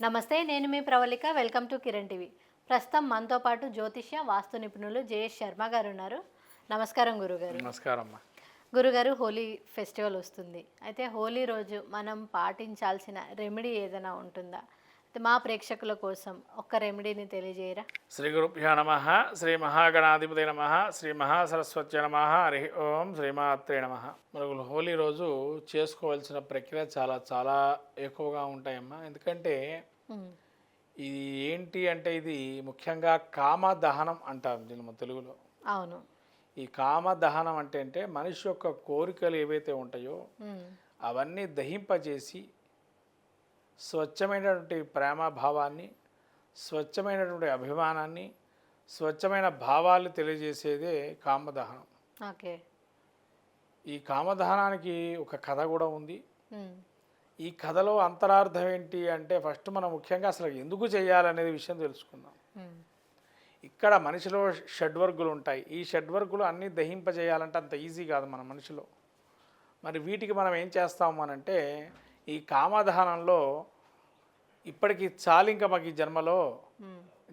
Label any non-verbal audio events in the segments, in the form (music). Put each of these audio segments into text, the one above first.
నమస్తే నేను మీ Pravalika. Welcome to Kiran TV. ప్రస్తుతం మనతో పాటు జ్యోతిష్య వాస్తు నిపుణులు జయేష్ శర్మ గారు ఉన్నారు. నమస్కారం గురుగారు. నమస్కారం అమ్మా గురుగారు హోలీ ఫెస్టివల్ వస్తుంది. అయితే హోలీ రోజు మనం పాటించాల్సిన రెమెడీ ఏదైనా ఉంటుందా? మా ప్రేక్షకుల కోసం ఒక్క రెమెడీని తెలియజేయరా. శ్రీ గురుభ్యో నమ శ్రీ మహాగణాధిపతి నమ శ్రీ మహాసరస్వతి నమ హరి ఓం శ్రీమాత్రే నమ. మనకు హోలీ రోజు చేసుకోవాల్సిన ప్రక్రియ చాలా చాలా ఎక్కువగా ఉంటాయమ్మా. ఎందుకంటే ఇది ఏంటి అంటే ఇది ముఖ్యంగా కామదహనం అంటారు దీని తెలుగులో. అవును. ఈ కామదహనం అంటే అంటే మనిషి యొక్క కోరికలు ఏవైతే ఉంటాయో అవన్నీ దహింపజేసి స్వచ్ఛమైనటువంటి ప్రేమ భావాన్ని స్వచ్ఛమైనటువంటి అభిమానాన్ని స్వచ్ఛమైన భావాలు తెలియజేసేదే కామదహనం. ఓకే. ఈ కామదహనానికి ఒక కథ కూడా ఉంది. ఈ కథలో అంతరార్థం ఏంటి అంటే ఫస్ట్ మనం ముఖ్యంగా అసలు ఎందుకు చేయాలనేది విషయం తెలుసుకుందాం. ఇక్కడ మనిషిలో షడ్వర్గులు ఉంటాయి. ఈ షడ్వర్గులు అన్నీ దహింపజేయాలంటే అంత ఈజీ కాదు మన మనిషిలో. మరి వీటికి మనం ఏం చేస్తాం అనంటే ఈ కామదహనంలో ఇప్పటికి చాలు ఇంకా మాకు ఈ జన్మలో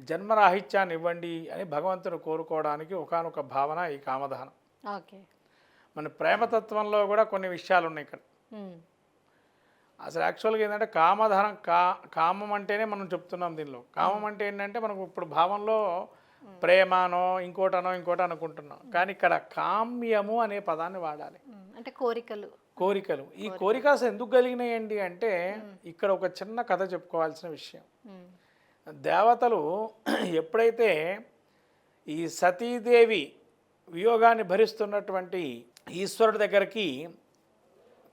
జన్మరాహిత్యాన్ని ఇవ్వండి అని భగవంతుని కోరుకోవడానికి ఒకానొక భావన ఈ ఓకే. మన ప్రేమతత్వంలో కూడా కొన్ని విషయాలు ఉన్నాయి ఇక్కడ అసలు యాక్చువల్గా ఏంటంటే కామధనం కా కామం అంటేనే మనం చెప్తున్నాం దీనిలో. కామం అంటే ఏంటంటే మనకు ఇప్పుడు భావంలో ప్రేమనో ఇంకోటనో ఇంకోటి అనుకుంటున్నాం. కానీ ఇక్కడ కామ్యము అనే పదాన్ని వాడాలి. అంటే కోరికలు. కోరికలు. ఈ కోరికలు. ఎందుకు కలిగినాయండి అంటే ఇక్కడ ఒక చిన్న కథ చెప్పుకోవాల్సిన విషయం. దేవతలు (clears throat) ఎప్పుడైతే ఈ సతీదేవి వియోగాన్ని భరిస్తున్నటువంటి ఈశ్వరుడి దగ్గరికి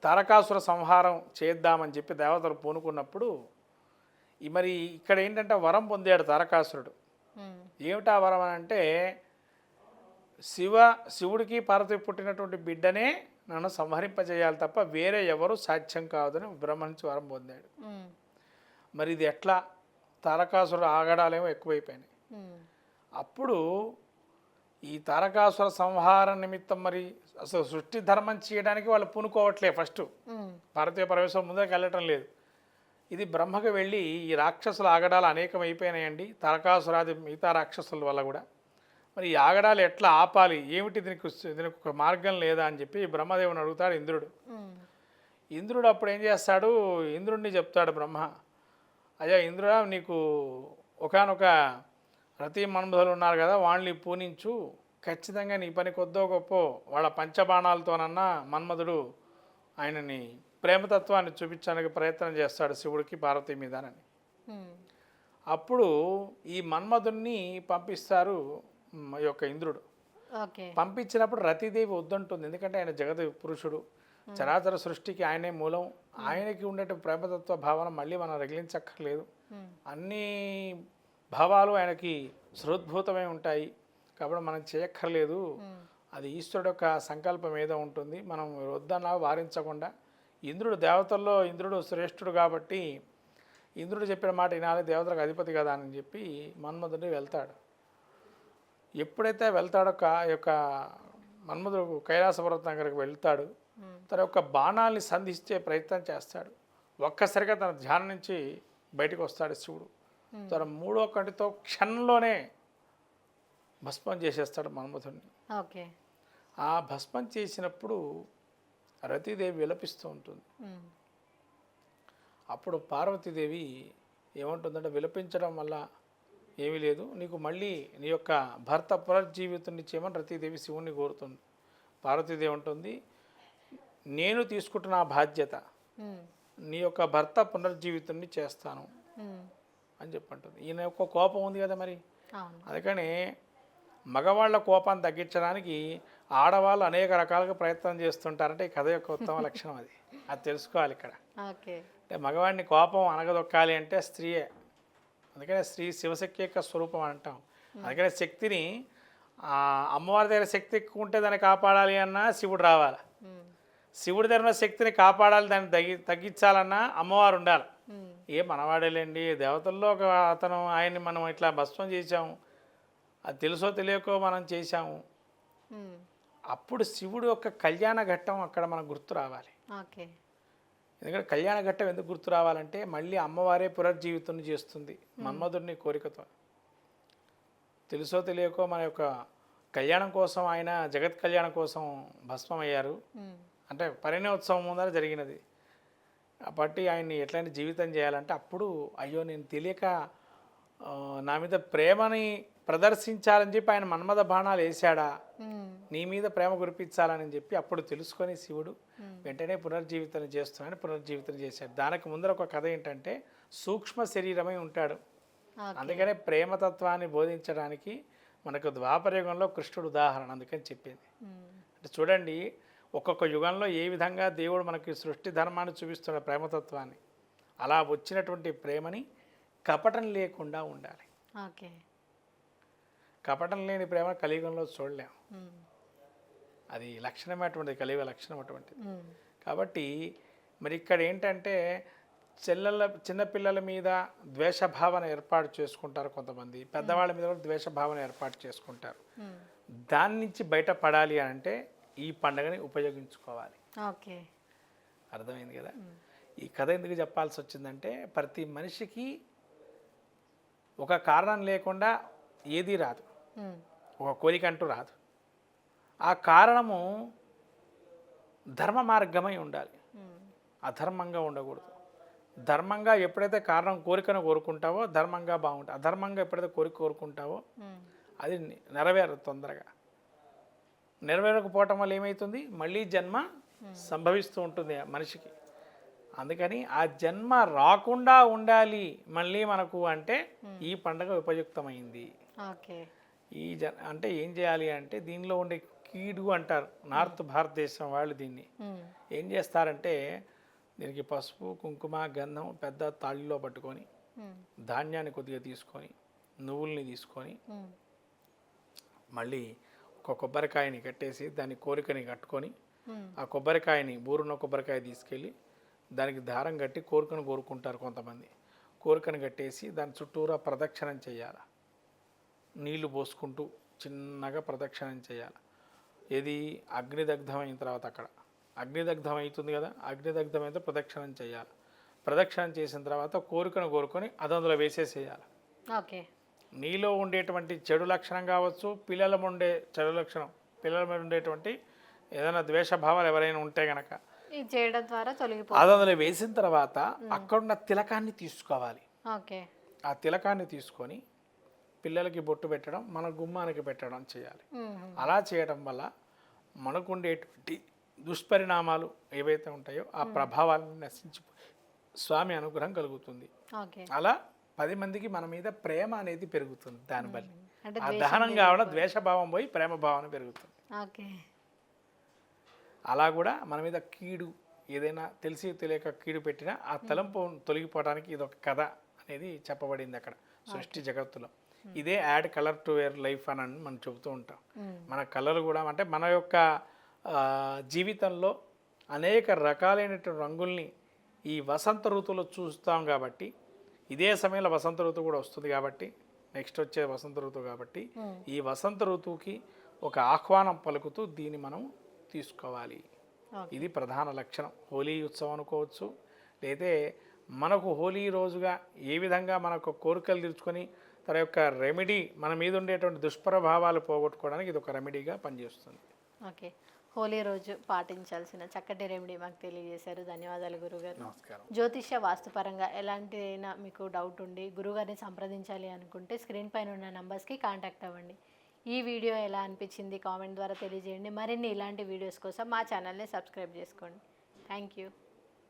తారకాసుర సంహారం చేద్దామని చెప్పి దేవతలు పూనుకున్నప్పుడు ఈ మరి ఇక్కడ ఏంటంటే వరం పొందాడు తారకాసురుడు. ఏమిటా వరం అని అంటే శివ శివుడికి పార్వతి పుట్టినటువంటి బిడ్డనే నన్ను సంహరింపజేయాలి తప్ప వేరే ఎవరు సాధ్యం కాదని బ్రహ్మ నుంచి వరం పొందాడు. మరి ఇది ఎట్లా? తారకాసురుడు ఆగడాలేమో ఎక్కువైపోయినాయి. అప్పుడు ఈ తారకాసుర సంహార నిమిత్తం మరి అసలు సృష్టి ధర్మం చేయడానికి వాళ్ళు పూనుకోవట్లే ఫస్ట్. భారతీయ ప్రవేశం ముందుకు వెళ్ళటం లేదు. ఇది బ్రహ్మకు వెళ్ళి ఈ రాక్షసుల ఆగడాలు అనేకం అయిపోయినాయండి తారకాసురాది మిగతా రాక్షసుల వల్ల కూడా. మరి ఈ ఆగడాలు ఎట్లా ఆపాలి? ఏమిటి దీనికి దీనికి ఒక మార్గం లేదా అని చెప్పి బ్రహ్మదేవుని అడుగుతాడు ఇంద్రుడు. ఇంద్రుడు అప్పుడు ఏం చేస్తాడు? ఇంద్రుడిని చెప్తాడు బ్రహ్మ. అయ్యా ఇంద్రుడా నీకు ఒకానొక రతి మన్మధులు ఉన్నారు కదా వాళ్ళని పూనించు. ఖచ్చితంగా నీ పని కొద్దో గొప్ప. వాళ్ళ పంచబాణాలతోనన్నా మన్మధుడు ఆయనని ప్రేమతత్వాన్ని చూపించడానికి ప్రయత్నం చేస్తాడు శివుడికి పార్వతి మీదనని. అప్పుడు ఈ మన్మధుణ్ణి పంపిస్తారు యొక్క ఇంద్రుడు. పంపించినప్పుడు రతీదేవి వద్దంటుంది. ఎందుకంటే ఆయన జగత్ పురుషుడు. చరాచర సృష్టికి ఆయనే మూలం. ఆయనకి ఉండేటువంటి ప్రేమతత్వ భావన మళ్ళీ మనం రగిలించక్కర్లేదు. అన్ని భావాలు ఆయనకి సృద్భూతమై ఉంటాయి. కాబట్టి మనం చేయక్కర్లేదు. అది ఈశ్వరుడు యొక్క సంకల్పం ఏదో ఉంటుంది. మనం వద్దన్నా వారించకుండా. ఇంద్రుడు దేవతల్లో ఇంద్రుడు శ్రేష్ఠుడు కాబట్టి ఇంద్రుడు చెప్పిన మాట వినాలి దేవతలకు అధిపతి కదా అని చెప్పి మన్మధుడు వెళ్తాడు. ఎప్పుడైతే వెళ్తాడో యొక్క మన్మధుడు కైలాసపర్వతం దగ్గరికి వెళ్తాడు తన యొక్క బాణాల్ని సంధించే ప్రయత్నం చేస్తాడు. ఒక్కసారిగా తన ధ్యానం నుంచి బయటకు వస్తాడు శివుడు. తన మూడో కంటితో క్షణంలోనే భస్మం చేసేస్తాడు మన్మధుడిని. ఓకే. ఆ భస్మం చేసినప్పుడు రతీదేవి విలపిస్తూ ఉంటుంది. అప్పుడు పార్వతీదేవి ఏమంటుందంటే విలపించడం వల్ల ఏమీ లేదు. నీకు మళ్ళీ నీ యొక్క భర్త పునర్జీవితం ఇచ్చేయమని రతీదేవి శివుణ్ణి కోరుతుంది. పార్వతీదేవి ఉంటుంది నేను తీసుకుంటున్న బాధ్యత నీ యొక్క భర్త పునర్జీవితాన్ని చేస్తాను. అని చెప్పంటుంది. ఈయన యొక్క కోపం ఉంది కదా మరి. అందుకని మగవాళ్ళ కోపాన్ని తగ్గించడానికి ఆడవాళ్ళు అనేక రకాలుగా ప్రయత్నం చేస్తుంటారంటే ఈ కథ యొక్క ఉత్తమ లక్షణం అది. అది తెలుసుకోవాలి ఇక్కడ. అంటే మగవాడిని కోపం అనగదొక్కాలి అంటే స్త్రీయే. అందుకనే స్త్రీ శివశక్తి యొక్క స్వరూపం అంటాం. అందుకనే శక్తిని అమ్మవారి దగ్గర శక్తి ఎక్కువ ఉంటే దాన్ని కాపాడాలి అన్నా శివుడు రావాలి. శివుడి దగ్గర శక్తిని కాపాడాలి దాన్ని తగ్గి తగ్గించాలన్నా అమ్మవారు ఉండాలి. ఏ మనవాడేలేండి దేవతల్లో ఒక అతను ఆయన్ని మనం ఇట్లా భస్మం చేశాము. అది తెలుసో తెలియకో మనం చేశాము. అప్పుడు శివుడు యొక్క కళ్యాణ ఘట్టం అక్కడ మనకు గుర్తు రావాలి. ఓకే. ఎందుకంటే కళ్యాణ ఘట్టం ఎందుకు గుర్తు రావాలంటే మళ్ళీ అమ్మవారే పునర్జీవితం చేస్తుంది మన్మధుడిని కోరికతో. తెలుసో తెలియకో మన యొక్క కళ్యాణం కోసం ఆయన జగత్ కళ్యాణం కోసం భస్మం అయ్యారు ఉమ్, అంటే పరిణయోత్సవం ముందర జరిగినది. కాబట్టి ఆయన్ని ఎట్లాంటి జీవితం చేయాలంటే అప్పుడు అయ్యో నేను తెలియక నా మీద ప్రేమని ప్రదర్శించాలని చెప్పి ఆయన మన్మథ బాణాలు వేశాడా? నీ మీద ప్రేమ కురిపించాలని చెప్పి అప్పుడు తెలుసుకొని శివుడు వెంటనే పునర్జీవితం చేస్తున్నాడని పునర్జీవితం చేశాడు. దానికి ముందర ఒక కథ ఏంటంటే సూక్ష్మ శరీరమై ఉంటాడు. అందుకనే ప్రేమతత్వాన్ని బోధించడానికి మనకు ద్వాపరయుగంలో కృష్ణుడు ఉదాహరణ అందుకని చెప్పింది. అంటే చూడండి ఒక్కొక్క యుగంలో ఏ విధంగా దేవుడు మనకి సృష్టి ధర్మాన్ని చూపిస్తున్న ప్రేమతత్వాన్ని అలా వచ్చినటువంటి ప్రేమని కపటం లేకుండా ఉండాలి. ఓకే. కపటం లేని ప్రేమ కలియుగంలో చూడలేం. అది లక్షణమే అటువంటిది కలియుగ లక్షణం అటువంటిది. కాబట్టి మరి ఇక్కడ ఏంటంటే చెల్లెల చిన్నపిల్లల మీద ద్వేషభావన ఏర్పాటు చేసుకుంటారు కొంతమంది. పెద్దవాళ్ళ మీద కూడా ద్వేషభావన ఏర్పాటు చేసుకుంటారు. దాని నుంచి బయటపడాలి అంటే ఈ పండుగని ఉపయోగించుకోవాలి. ఓకే. అర్థమైంది కదా? ఈ కథ ఎందుకు చెప్పాల్సి వచ్చిందంటే ప్రతి మనిషికి ఒక కారణం లేకుండా ఏదీ రాదు. ఒక కోరిక అంటూ రాదు. ఆ కారణము ధర్మ మార్గమై ఉండాలి. అధర్మంగా ఉండకూడదు. ధర్మంగా ఎప్పుడైతే కారణం కోరికను కోరుకుంటావో ధర్మంగా బాగుంటుంది అధర్మంగా ఎప్పుడైతే కోరిక కోరుకుంటావో అది నెరవేరదు తొందరగా. నెరవేరకపోవటం వల్ల ఏమవుతుంది మళ్ళీ జన్మ సంభవిస్తూ ఉంటుంది ఆ మనిషికి. అందుకని ఆ జన్మ రాకుండా ఉండాలి మళ్ళీ మనకు అంటే ఈ పండగ ఉపయుక్తమైంది. ఓకే. ఈ జ అంటే ఏం చేయాలి అంటే దీనిలో ఉండే కీడు అంటారు. నార్త్ భారతదేశం వాళ్ళు దీన్ని. ఏం చేస్తారంటే దీనికి పసుపు కుంకుమ గంధం పెద్ద తాళ్ళలో పట్టుకొని ధాన్యాన్ని కొద్దిగా తీసుకొని నువ్వుల్ని తీసుకొని మళ్ళీ ఒక కొబ్బరికాయని కట్టేసి దాని కోరికని కట్టుకొని ఆ కొబ్బరికాయని బూరున్న కొబ్బరికాయ తీసుకెళ్ళి దానికి దారం కట్టి కోరికను కోరుకుంటారు కొంతమంది. కోరికను కట్టేసి దాని చుట్టూరా ప్రదక్షిణం చేయాలి. నీళ్ళు పోసుకుంటూ చిన్నగా ప్రదక్షిణం చేయాలి. ఏది అగ్నిదగ్ధం అయిన తర్వాత అక్కడ. అగ్నిదగ్ధం అవుతుంది కదా అగ్నిదగ్ధం అయితే ప్రదక్షిణం చేయాలి. ప్రదక్షిణం చేసిన తర్వాత కోరికను కోరుకొని అది అందులో వేసేసేయాలి. ఓకే. నీలో ఉండేటువంటి చెడు లక్షణం కావచ్చు పిల్లల ఉండే చెడు లక్షణం పిల్లల మీద ఉండేటువంటి ఏదైనా ద్వేషభావాలు ఎవరైనా ఉంటే గనక చేయడం ద్వారా తొలగిపో అది అందులో వేసిన తర్వాత అక్కడున్న తిలకాన్ని తీసుకోవాలి. ఓకే. ఆ తిలకాన్ని తీసుకొని పిల్లలకి బొట్టు పెట్టడం మన గుమ్మానికి పెట్టడం చేయాలి. అలా చేయడం వల్ల మనకు ఉండేటువంటి దుష్పరిణామాలు ఏవైతే ఉంటాయో ఆ ప్రభావాలను నశించిపోయి స్వామి అనుగ్రహం కలుగుతుంది. అలా పది మందికి మన మీద ప్రేమ అనేది పెరుగుతుంది దాని అంటే ఆ దహనం కావడం ద్వేషభావం పోయి ప్రేమ భావన పెరుగుతుంది. అలా కూడా మన మీద కీడు ఏదైనా తెలిసి తెలియక కీడు పెట్టినా ఆ తలంపు తొలగిపోవడానికి ఇది ఒక కథ అనేది చెప్పబడింది అక్కడ. సృష్టి జగత్తులో. ఇదే add colour to your life అని అని మనం చెబుతూ ఉంటాం. మన కళలు కూడా అంటే మన యొక్క జీవితంలో అనేక రకాలైనటువంటి రంగుల్ని ఈ వసంత ఋతువులో చూస్తాం కాబట్టి ఇదే సమయంలో వసంత ఋతువు కూడా వస్తుంది కాబట్టి నెక్స్ట్ వచ్చే వసంత ఋతువు కాబట్టి ఈ వసంత ఋతువుకి ఒక ఆహ్వానం పలుకుతూ దీన్ని మనం తీసుకోవాలి. ఇది ప్రధాన లక్షణం. హోలీ ఉత్సవం అనుకోవచ్చు లేదా మనకు హోలీ రోజుగా ఏ విధంగా మనకు కోరికలు తీర్చుకొని తన యొక్క రెమెడీ మన మీద ఉండేటువంటి దుష్ప్రభావాలు పోగొట్టుకోవడానికి ఇది ఒక రెమెడీగా పనిచేస్తుంది. ఓకే. హోలీ రోజు పాటించాల్సిన చక్కటి రెమెడీ మాకు తెలియజేశారు. ధన్యవాదాలు గురుగారు. నమస్కారం. జ్యోతిష్య వాస్తుపరంగా ఎలాంటి అయినా మీకు డౌట్ ఉండి గురుగారిని సంప్రదించాలి అనుకుంటే స్క్రీన్ పైన ఉన్న నంబర్స్కి కాంటాక్ట్ అవ్వండి. ఈ వీడియో ఎలా అనిపించింది కామెంట్ ద్వారా తెలియజేయండి. మరిన్ని ఇలాంటి వీడియోస్ కోసం మా ఛానల్ని సబ్స్క్రైబ్ చేసుకోండి. Thank you